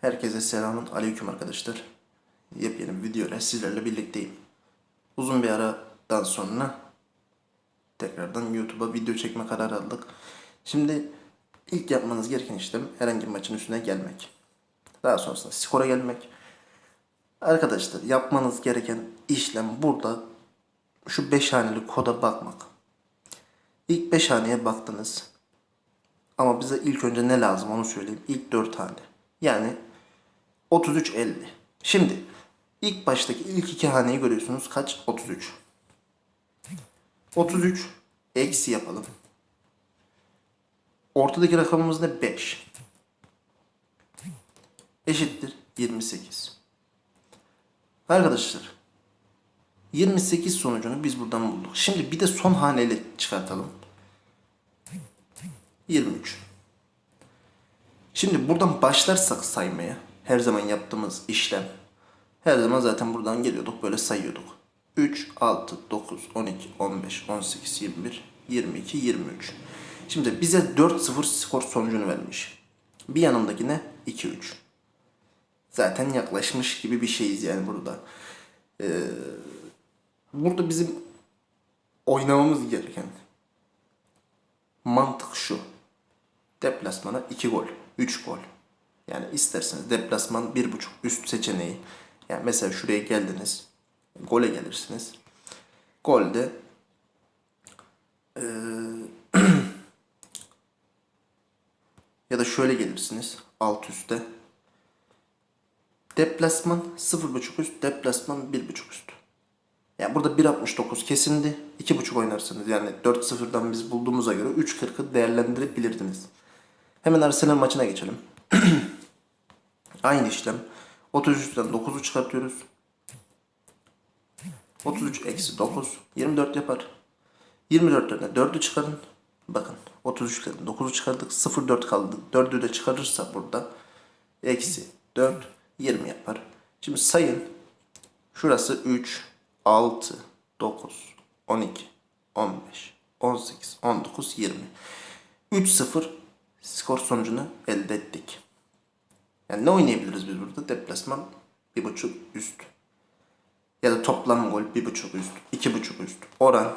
Herkese selamun aleyküm arkadaşlar. Yepyeni bir video ile sizlerle birlikteyim. Uzun bir aradan sonra tekrardan YouTube'a video çekme kararı aldık. Şimdi ilk yapmanız gereken işlem herhangi bir maçın üstüne gelmek. Daha sonrasında skora gelmek. Arkadaşlar yapmanız gereken işlem burada şu 5 haneli koda bakmak. İlk 5 haneye baktınız. Ama bize ilk önce ne lazım onu söyleyeyim. İlk 4 hane. Yani 33.50. Şimdi ilk baştaki ilk iki haneyi görüyorsunuz. Kaç? 33. 33 eksi yapalım. Ortadaki rakamımız ne? 5. Eşittir 28. Arkadaşlar 28 sonucunu biz buradan bulduk. Şimdi bir de son haneyle çıkartalım. 23. Şimdi buradan başlarsak saymaya her zaman yaptığımız işlem her zaman zaten buradan geliyorduk böyle sayıyorduk. 3, 6, 9, 12, 15, 18, 21, 22, 23. Şimdi bize 4-0 skor sonucunu vermiş. Bir yanındaki ne? 2-3. Zaten yaklaşmış gibi bir şeyiz yani burada. Ee, burada bizim oynamamız gereken mantık şu. Deplasmana 2 gol, 3 gol. Yani isterseniz deplasman 1.5 üst seçeneği. Yani mesela şuraya geldiniz. Gole gelirsiniz. Golde eee, ya da şöyle gelirsiniz alt üstte. Deplasman 0.5 üst, deplasman 1.5 üst. Yani burada 1.69 kesindi. 2.5 oynarsınız. Yani 4-0'dan biz bulduğumuza göre 3.40'ı değerlendirebilirdiniz. Hemen Arsenal maçına geçelim. Aynı işlem. 33'ten 9'u çıkartıyoruz. 33 eksi 9 24 yapar. 24'ten de 4'ü çıkarın. Bakın 33'ten 9'u çıkardık. 0,4 kaldı. 4'ü de çıkarırsa burada eksi 4 20 yapar. Şimdi sayın. Şurası 3 6 9 12 15 18 19 20 3-0 skor sonucunu elde ettik. Yani ne oynayabiliriz biz burada? Deplasman 1.5 üst. Ya da toplam gol 1.5 üst, 2.5 üst. Oran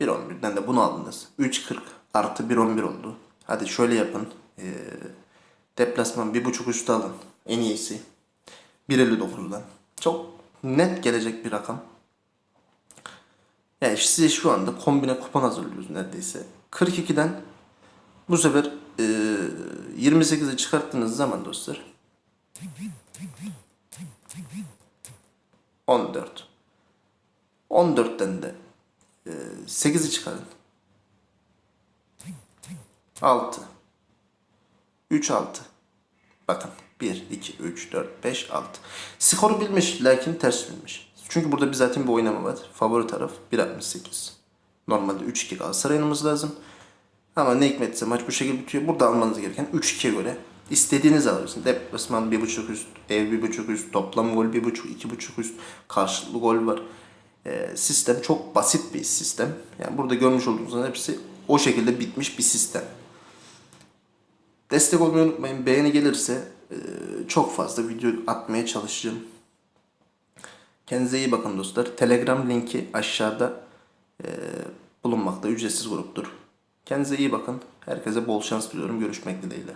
1.11'den de bunu aldınız. 3.40 artı 1.11 oldu. Hadi şöyle yapın. Ee, deplasman 1.5 üstü alın. En iyisi. 1.59'dan. Çok net gelecek bir rakam. Yani size şu anda kombine kupon hazırlıyoruz neredeyse. 42'den bu sefer e, 28'i çıkarttığınız zaman dostlar 14 14'ten de e, 8'i çıkarın 6 3 6 Bakın 1, 2, 3, 4, 5, 6 Skoru bilmiş lakin ters bilmiş. Çünkü burada bir zaten bir oynama var. Favori taraf 1.68 Normalde 3-2 Galatasaray'ımız lazım. Ama ne hikmetse maç bu şekilde bitiyor. Burada almanız gereken 3-2'ye göre istediğinizi alıyorsun. Deplasman 1.5 üst, ev 1.5 üst, toplam gol 1.5, 2.5 üst, karşılıklı gol var. Ee, sistem çok basit bir sistem. Yani burada görmüş olduğunuzun hepsi o şekilde bitmiş bir sistem. Destek olmayı unutmayın. Beğeni gelirse e, çok fazla video atmaya çalışacağım. Kendinize iyi bakın dostlar. Telegram linki aşağıda e, bulunmakta. Ücretsiz gruptur. Kendinize iyi bakın. Herkese bol şans diliyorum. Görüşmek dileğiyle.